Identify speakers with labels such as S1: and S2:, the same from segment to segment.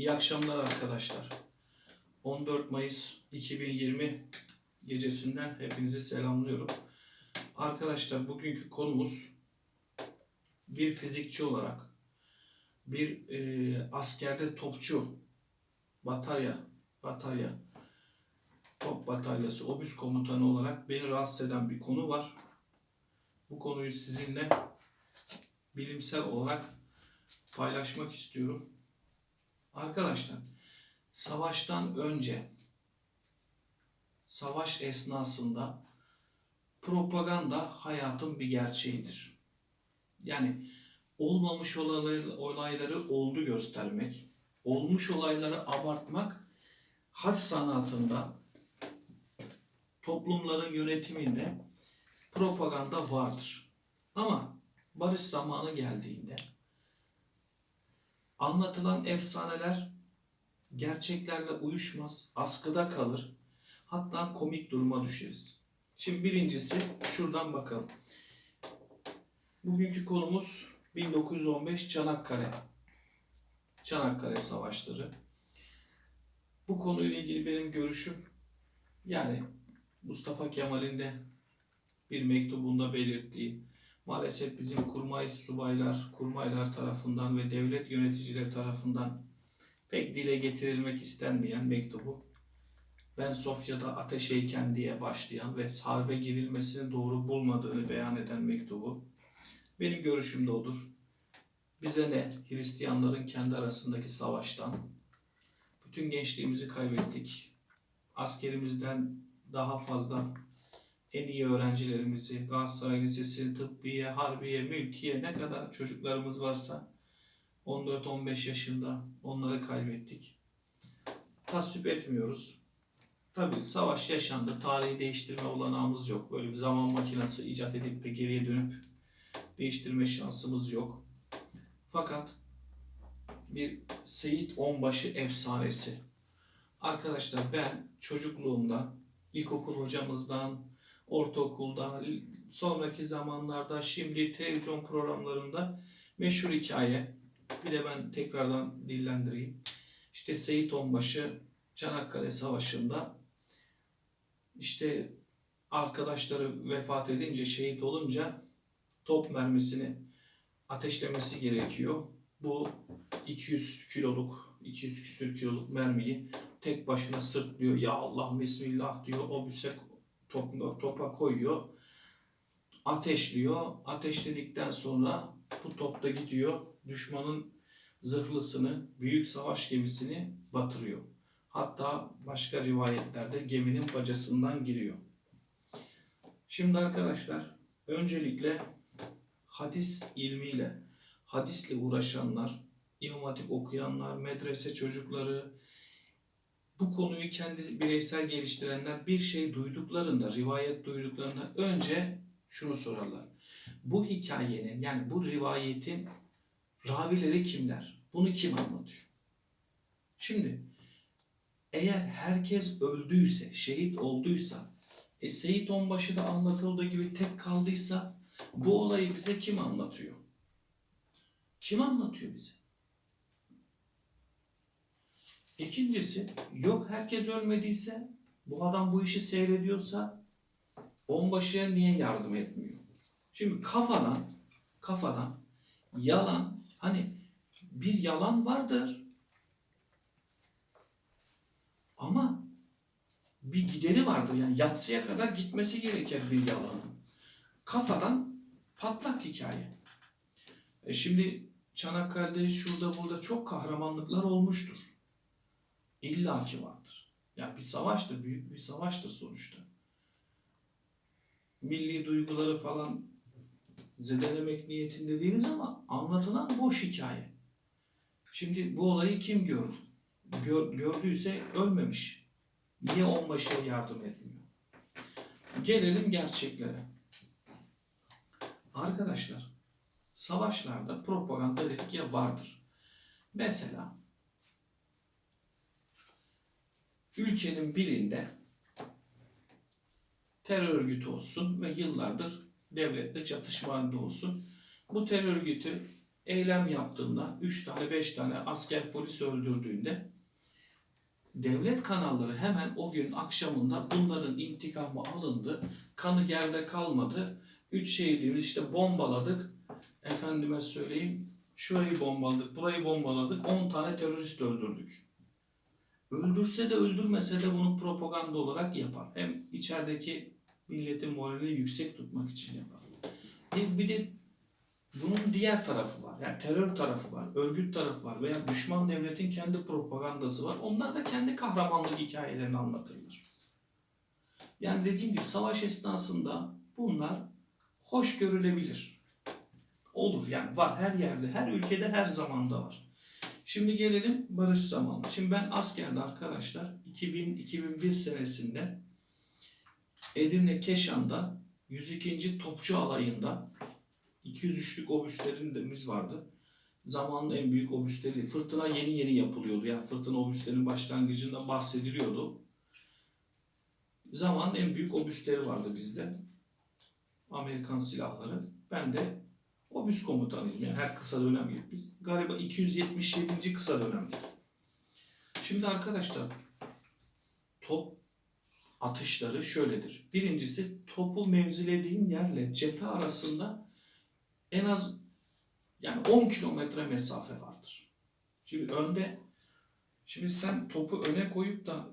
S1: İyi akşamlar arkadaşlar. 14 Mayıs 2020 gecesinden hepinizi selamlıyorum. Arkadaşlar bugünkü konumuz bir fizikçi olarak bir e, askerde topçu batarya batarya top bataryası obüs komutanı olarak beni rahatsız eden bir konu var. Bu konuyu sizinle bilimsel olarak paylaşmak istiyorum. Arkadaşlar, savaştan önce, savaş esnasında propaganda hayatın bir gerçeğidir. Yani olmamış olayları, oldu göstermek, olmuş olayları abartmak harp sanatında, toplumların yönetiminde propaganda vardır. Ama barış zamanı geldiğinde anlatılan efsaneler gerçeklerle uyuşmaz, askıda kalır. Hatta komik duruma düşeriz. Şimdi birincisi şuradan bakalım. Bugünkü konumuz 1915 Çanakkale. Çanakkale Savaşları. Bu konuyla ilgili benim görüşüm yani Mustafa Kemal'in de bir mektubunda belirttiği maalesef bizim kurmay subaylar, kurmaylar tarafından ve devlet yöneticileri tarafından pek dile getirilmek istenmeyen mektubu ben Sofya'da ateşeyken diye başlayan ve harbe girilmesini doğru bulmadığını beyan eden mektubu benim görüşüm de odur. Bize ne Hristiyanların kendi arasındaki savaştan bütün gençliğimizi kaybettik. Askerimizden daha fazla en iyi öğrencilerimizi, Galatasaray Lisesi, Tıbbiye, Harbiye, Mülkiye ne kadar çocuklarımız varsa 14-15 yaşında onları kaybettik. Tasvip etmiyoruz. Tabii savaş yaşandı. Tarihi değiştirme olanağımız yok. Böyle bir zaman makinesi icat edip de geriye dönüp değiştirme şansımız yok. Fakat bir Seyit Onbaşı efsanesi. Arkadaşlar ben çocukluğumda ilkokul hocamızdan, ortaokulda, sonraki zamanlarda, şimdi televizyon programlarında meşhur hikaye. Bir de ben tekrardan dillendireyim. İşte Seyit Onbaşı Çanakkale Savaşı'nda işte arkadaşları vefat edince, şehit olunca top mermisini ateşlemesi gerekiyor. Bu 200 kiloluk, 200 küsür kiloluk mermiyi tek başına sırtlıyor. Ya Allah Bismillah diyor. O büse top, topa koyuyor. Ateşliyor. Ateşledikten sonra bu top da gidiyor. Düşmanın zırhlısını, büyük savaş gemisini batırıyor. Hatta başka rivayetlerde geminin bacasından giriyor. Şimdi arkadaşlar öncelikle hadis ilmiyle, hadisle uğraşanlar, İmam Hatip okuyanlar, medrese çocukları, bu konuyu kendi bireysel geliştirenler bir şey duyduklarında, rivayet duyduklarında önce şunu sorarlar. Bu hikayenin yani bu rivayetin ravileri kimler? Bunu kim anlatıyor? Şimdi eğer herkes öldüyse, şehit olduysa, e, Seyit Onbaşı da anlatıldığı gibi tek kaldıysa bu olayı bize kim anlatıyor? Kim anlatıyor bize? İkincisi, yok herkes ölmediyse, bu adam bu işi seyrediyorsa, onbaşıya niye yardım etmiyor? Şimdi kafadan, kafadan yalan, hani bir yalan vardır. Ama bir gideri vardır. Yani yatsıya kadar gitmesi gerekir bir yalanın. Kafadan patlak hikaye. E şimdi Çanakkale'de şurada burada çok kahramanlıklar olmuştur. İlla ki vardır. Yani bir savaştır, büyük bir savaştır sonuçta. Milli duyguları falan zedelemek niyetinde değiliz ama anlatılan boş hikaye. Şimdi bu olayı kim gördü? Gör, gördüyse ölmemiş. Niye onbaşıya yardım etmiyor? Gelelim gerçeklere. Arkadaşlar, savaşlarda propaganda dedik ya vardır. Mesela ülkenin birinde terör örgütü olsun ve yıllardır devletle çatışma halinde olsun. Bu terör örgütü eylem yaptığında 3 tane 5 tane asker polis öldürdüğünde devlet kanalları hemen o gün akşamında bunların intikamı alındı. Kanı yerde kalmadı. Üç şehidimiz işte bombaladık. Efendime söyleyeyim şurayı bombaladık, burayı bombaladık. 10 tane terörist öldürdük. Öldürse de öldürmese de bunu propaganda olarak yapar. Hem içerideki milletin moralini yüksek tutmak için yapar. Bir, bir de bunun diğer tarafı var. Yani terör tarafı var, örgüt tarafı var veya düşman devletin kendi propagandası var. Onlar da kendi kahramanlık hikayelerini anlatırlar. Yani dediğim gibi savaş esnasında bunlar hoş görülebilir. Olur yani var her yerde, her ülkede, her zamanda var. Şimdi gelelim barış zamanı. Şimdi ben askerde arkadaşlar 2000-2001 senesinde Edirne Keşan'da 102. Topçu Alayı'nda 203'lük obüslerimiz vardı. Zamanın en büyük obüsleri. Fırtına yeni yeni yapılıyordu. Yani fırtına obüslerin başlangıcında bahsediliyordu. Zamanın en büyük obüsleri vardı bizde. Amerikan silahları. Ben de obüs komutanıyım. Yani her kısa dönem gibi. Biz galiba 277. kısa dönemdik. Şimdi arkadaşlar top atışları şöyledir. Birincisi topu mevzilediğin yerle cephe arasında en az yani 10 kilometre mesafe vardır. Şimdi önde şimdi sen topu öne koyup da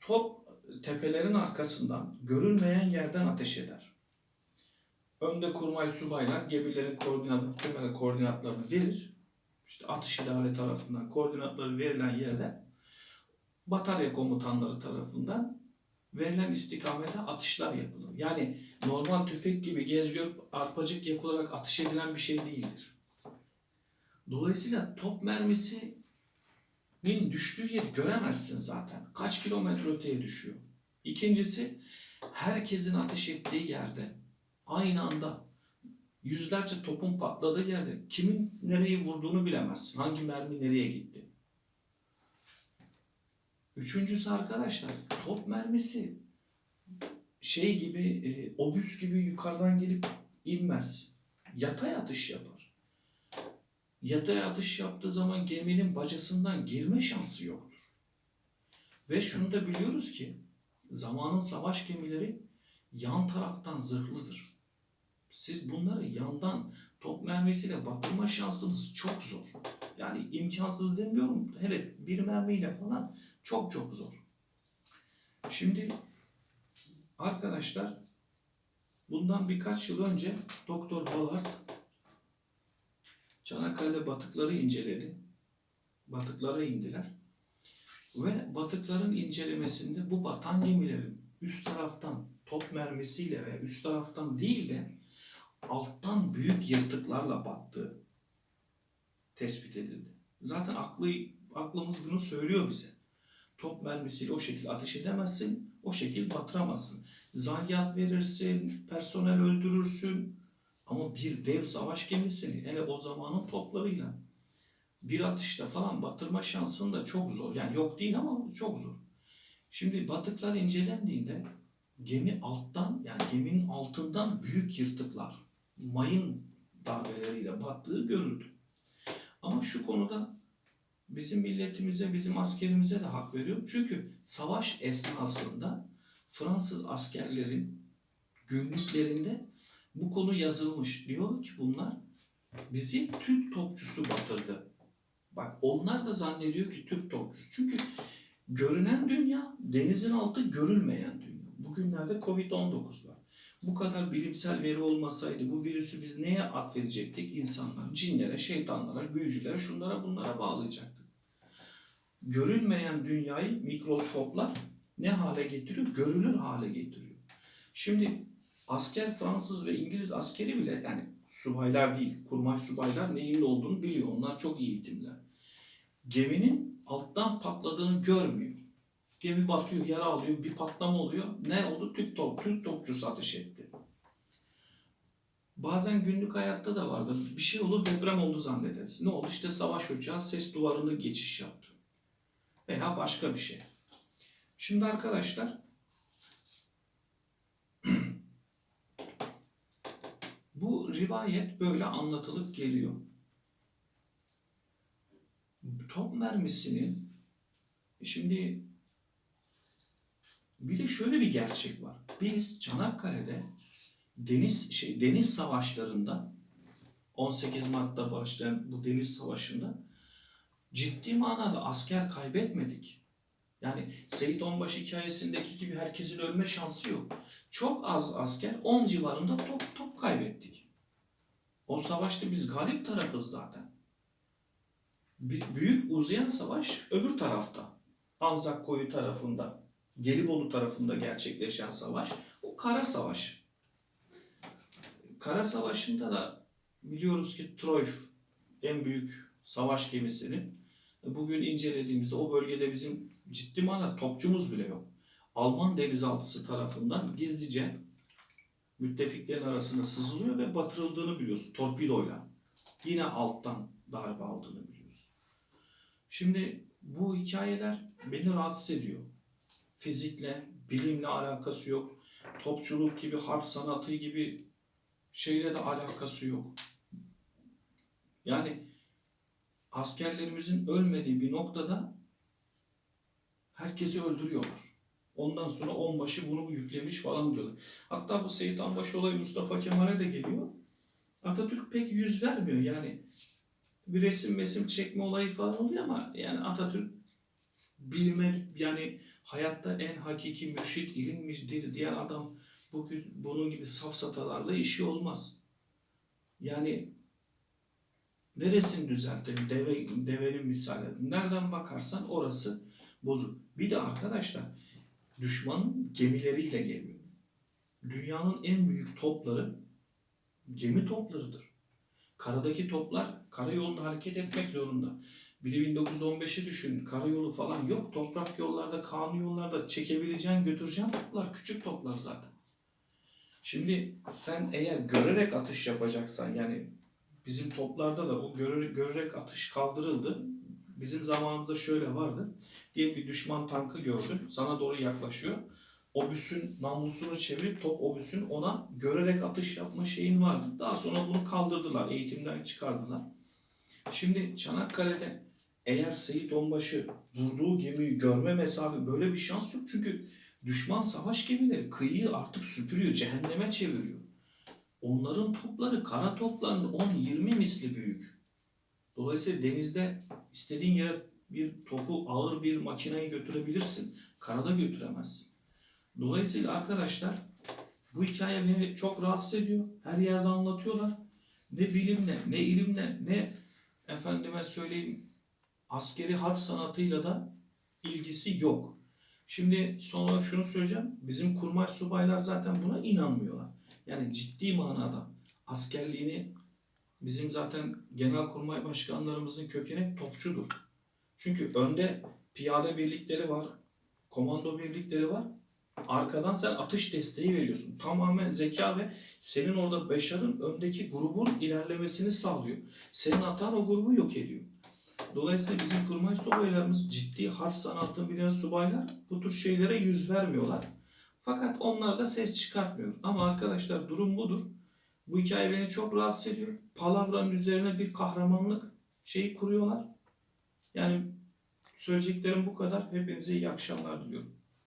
S1: top tepelerin arkasından görülmeyen yerden ateş eder. Önde kurmay subaylar gemilerin koordinat, muhtemelen koordinatlarını verir. İşte atış idare tarafından koordinatları verilen yerde batarya komutanları tarafından verilen istikamete atışlar yapılır. Yani normal tüfek gibi gez gör arpacık yapılarak atış edilen bir şey değildir. Dolayısıyla top mermisinin düştüğü yeri göremezsin zaten. Kaç kilometre öteye düşüyor. İkincisi herkesin ateş ettiği yerde aynı anda yüzlerce topun patladığı yerde kimin nereyi vurduğunu bilemezsin. Hangi mermi nereye gitti. Üçüncüsü arkadaşlar top mermisi şey gibi e, obüs gibi yukarıdan gelip inmez. Yatay atış yapar. Yatay atış yaptığı zaman geminin bacasından girme şansı yoktur. Ve şunu da biliyoruz ki zamanın savaş gemileri yan taraftan zırhlıdır. Siz bunları yandan top mermisiyle batırma şansınız çok zor. Yani imkansız demiyorum. Hele bir mermiyle falan çok çok zor. Şimdi arkadaşlar bundan birkaç yıl önce Doktor Ballard Çanakkale'de batıkları inceledi. Batıklara indiler. Ve batıkların incelemesinde bu batan gemilerin üst taraftan top mermisiyle ve üst taraftan değil de alttan büyük yırtıklarla battığı tespit edildi. Zaten aklı, aklımız bunu söylüyor bize. Top mermisiyle o şekilde ateş edemezsin, o şekilde batıramazsın. Zayiat verirsin, personel öldürürsün. Ama bir dev savaş gemisini hele o zamanın toplarıyla bir atışta falan batırma şansın da çok zor. Yani yok değil ama çok zor. Şimdi batıklar incelendiğinde gemi alttan yani geminin altından büyük yırtıklar, mayın darbeleriyle battığı görüldü. Ama şu konuda bizim milletimize, bizim askerimize de hak veriyorum. Çünkü savaş esnasında Fransız askerlerin günlüklerinde bu konu yazılmış. Diyor ki bunlar bizi Türk topçusu batırdı. Bak onlar da zannediyor ki Türk topçusu. Çünkü görünen dünya denizin altı görülmeyen dünya. Bugünlerde Covid-19 var. Bu kadar bilimsel veri olmasaydı bu virüsü biz neye atfedecektik? İnsanlar, cinlere, şeytanlara, büyücülere, şunlara bunlara bağlayacaktık. Görülmeyen dünyayı mikroskoplar ne hale getiriyor? Görülür hale getiriyor. Şimdi asker Fransız ve İngiliz askeri bile yani subaylar değil, kurmay subaylar neyin ne olduğunu biliyor. Onlar çok iyi eğitimler. Geminin alttan patladığını görmüyor. Gemi batıyor, yara alıyor, bir patlama oluyor. Ne oldu? Türk, top, Türk topçusu ateş etti. Bazen günlük hayatta da vardır. Bir şey olur, deprem oldu zannederiz. Ne oldu? İşte savaş uçağı ses duvarını geçiş yaptı. Veya başka bir şey. Şimdi arkadaşlar bu rivayet böyle anlatılıp geliyor. top mermisinin şimdi bir de şöyle bir gerçek var. Biz Çanakkale'de deniz şey deniz savaşlarında 18 Mart'ta başlayan bu deniz savaşında ciddi manada asker kaybetmedik. Yani Seyit Onbaşı hikayesindeki gibi herkesin ölme şansı yok. Çok az asker 10 civarında top top kaybettik. O savaşta biz galip tarafız zaten. Büyük uzayan savaş öbür tarafta. Anzak Koyu tarafında, Gelibolu tarafında gerçekleşen savaş o kara savaş. Kara savaşında da biliyoruz ki Troy en büyük savaş gemisinin bugün incelediğimizde o bölgede bizim ciddi manada topçumuz bile yok. Alman denizaltısı tarafından gizlice müttefiklerin arasına sızılıyor ve batırıldığını biliyoruz torpidoyla. Yine alttan darbe aldığını biliyoruz. Şimdi bu hikayeler beni rahatsız ediyor. Fizikle, bilimle alakası yok. Topçuluk gibi, harp sanatı gibi şeyle de alakası yok. Yani askerlerimizin ölmediği bir noktada herkesi öldürüyorlar. Ondan sonra onbaşı bunu yüklemiş falan diyorlar. Hatta bu Seyit Onbaşı olayı Mustafa Kemal'e de geliyor. Atatürk pek yüz vermiyor yani. Bir resim mesim çekme olayı falan oluyor ama yani Atatürk bilime yani hayatta en hakiki mürşit ilimdir diyen adam bugün bunun gibi safsatalarla işi olmaz. Yani neresini düzeltelim? Deve, devenin misali. Nereden bakarsan orası bozuk. Bir de arkadaşlar düşmanın gemileriyle geliyor. Dünyanın en büyük topları gemi toplarıdır. Karadaki toplar karayolunda hareket etmek zorunda. Bir de 1915'i düşün. Karayolu falan yok. Toprak yollarda, kanun yollarda çekebileceğin, götüreceğin toplar. Küçük toplar zaten. Şimdi sen eğer görerek atış yapacaksan yani bizim toplarda da o göre- görerek atış kaldırıldı. Bizim zamanımızda şöyle vardı. Diyelim ki düşman tankı gördün. Sana doğru yaklaşıyor. Obüsün namlusunu çevirip top obüsün ona görerek atış yapma şeyin vardı. Daha sonra bunu kaldırdılar. Eğitimden çıkardılar. Şimdi Çanakkale'de eğer Seyit Onbaşı durduğu gemiyi görme mesafe böyle bir şans yok. Çünkü düşman savaş gemileri kıyıyı artık süpürüyor, cehenneme çeviriyor. Onların topları kara toplarının 10-20 misli büyük. Dolayısıyla denizde istediğin yere bir topu ağır bir makineyi götürebilirsin. Karada götüremezsin. Dolayısıyla arkadaşlar bu hikaye beni çok rahatsız ediyor. Her yerde anlatıyorlar. Ne bilimle, ne ilimle, ne efendime söyleyeyim askeri harp sanatıyla da ilgisi yok. Şimdi son olarak şunu söyleyeceğim. Bizim kurmay subaylar zaten buna inanmıyorlar. Yani ciddi manada askerliğini bizim zaten genelkurmay başkanlarımızın kökeni topçudur. Çünkü önde piyade birlikleri var, komando birlikleri var. Arkadan sen atış desteği veriyorsun. Tamamen zeka ve senin orada Beşar'ın öndeki grubun ilerlemesini sağlıyor. Senin atan o grubu yok ediyor. Dolayısıyla bizim kurmay subaylarımız ciddi harp sanatını bilen subaylar bu tür şeylere yüz vermiyorlar. Fakat onlar da ses çıkartmıyor. Ama arkadaşlar durum budur. Bu hikaye beni çok rahatsız ediyor. Palavranın üzerine bir kahramanlık şeyi kuruyorlar. Yani söyleyeceklerim bu kadar. Hepinize iyi akşamlar diliyorum.